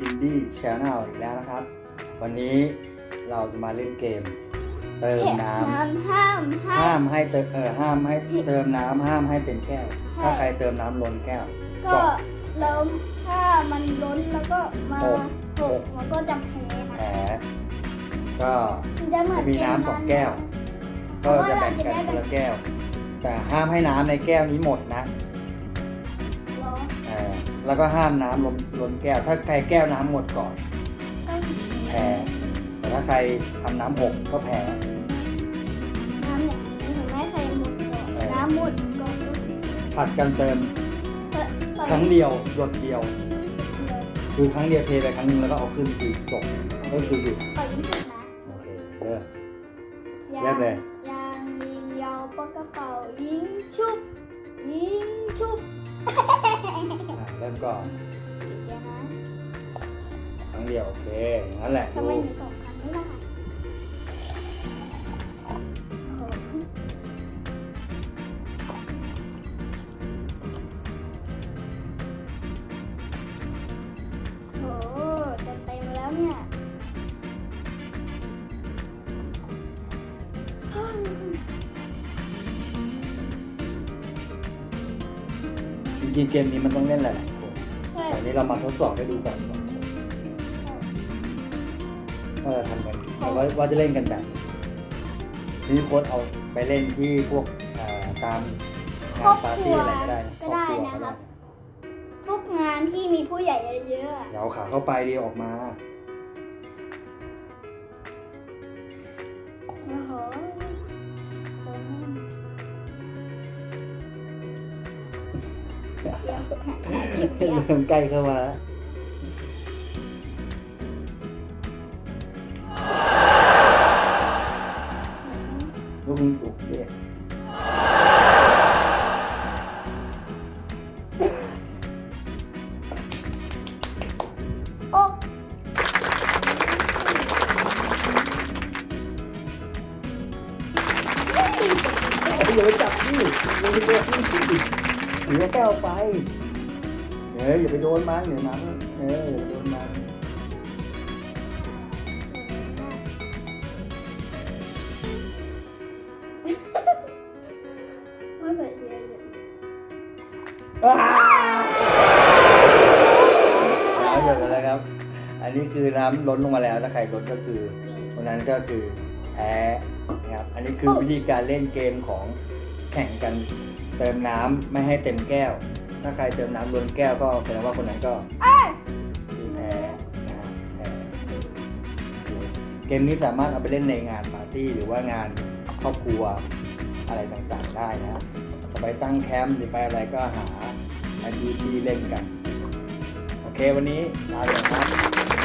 อินดี้ช n แนลอีกแล้วนะครับ วันนี้เราจะมาเล่นเกม เติมน้ำน้ำห้ามห้าห้ามมให้เติมเออห้ามให้เติมน้ำห้ามให้เต็มแก้วใช่ถ้าใครเติมน้ำล้นแก้ว ก็แล้วถ้ามันล้นแล้วก็มาหกหกมันก็จะแพ้แผลนะก็มันจะเหมือนมีน้ำสองแก้ว ก็จะแบ่งกันคนละแก้ว แต่ห้ามให้น้ำในแก้วนี้หมดนะเหรอเออ แล้วก็ห้ามน้ำล้นล้นแก้ว ถ้าใครแก้วน้ำหมดก่อนก็แพ้แต่ถ้าใครทำน้ำหกก็แพ้น้ำอย่างนี้หนูไม่เคยหมดก่อนเออน้ำหมดก็ผัดกันเติมเปิดเปิดครั้งเดียวหยดเดียวเลยคือครั้งเดียวเทไปครั้งหนึงแล้วก็เอาขึ้นคือจบก็คือหยุดเปิดยิ่งสุดนะโอเคเริ่มยาเริ่มเลยยางยิงยาวปากกระเป๋ายิงชุบยิงชุบอะ เริ่มก่อนเดี๋ยวนะครั้งเดียวโอเคอย่างนั้นแหละทำดู ไมหนูสองครั้งไม่ได้ ริงๆเกมนี้มันต้องเล่นหลายๆคนใช่แต่นี้เรามาทดสอบให้ดูก่อนสองคนว่าจะทำกันแต่ว่าว่าจะเล่นกันแบบทีนี้โค้ดเอาไปเล่นที่พวกอ่าตามงานปาร์ตี้อะไรก็ได้นะก็ได้ครอบครัวนะก็คได้รับพวกงานที่มีผู้ใหญ่เยอะๆอะเดี๋ยวเอาขาเข้าไปดีออกมา โอ้โห เดี๋ยวเดี๋ยวเริ่มใกล้เข้ามาแล้วลูกมึงปลุกดิโอ้อย่าไปจับดิอย่าไปโดน ดิหรือว่าแก้วไปเอออย่าไปโดนมันเดี๋ยวมันเอออย่าไปโดนมันไม่เหมือนเยอะเลยอ้าวเอาหยดแล้วครับ อันนี้คือน้ำล้นลงมาแล้วถ้าใครล้นก็คือคนนั้นก็คือแพ้นะครับ อันนี้คือวิธีการเล่นเกมของแข่งกัน เติมน้ำไม่ให้เต็มแก้ว ถ้าใครเติมน้ำล้นแก้วก็แสดงว่าคนนั้นก็อ้าวคือแพ้นะครับแพ้เกมนี้สามารถเอาไปเล่นในงานปาร์ตี้หรือว่างานครอบครัวอะไรต่างๆได้นะครับจะไปตั้งแคมป์หรือไปอะไรก็หาอาชีพที่เล่นกัน โอเควันนี้ลาไปก่อนครับ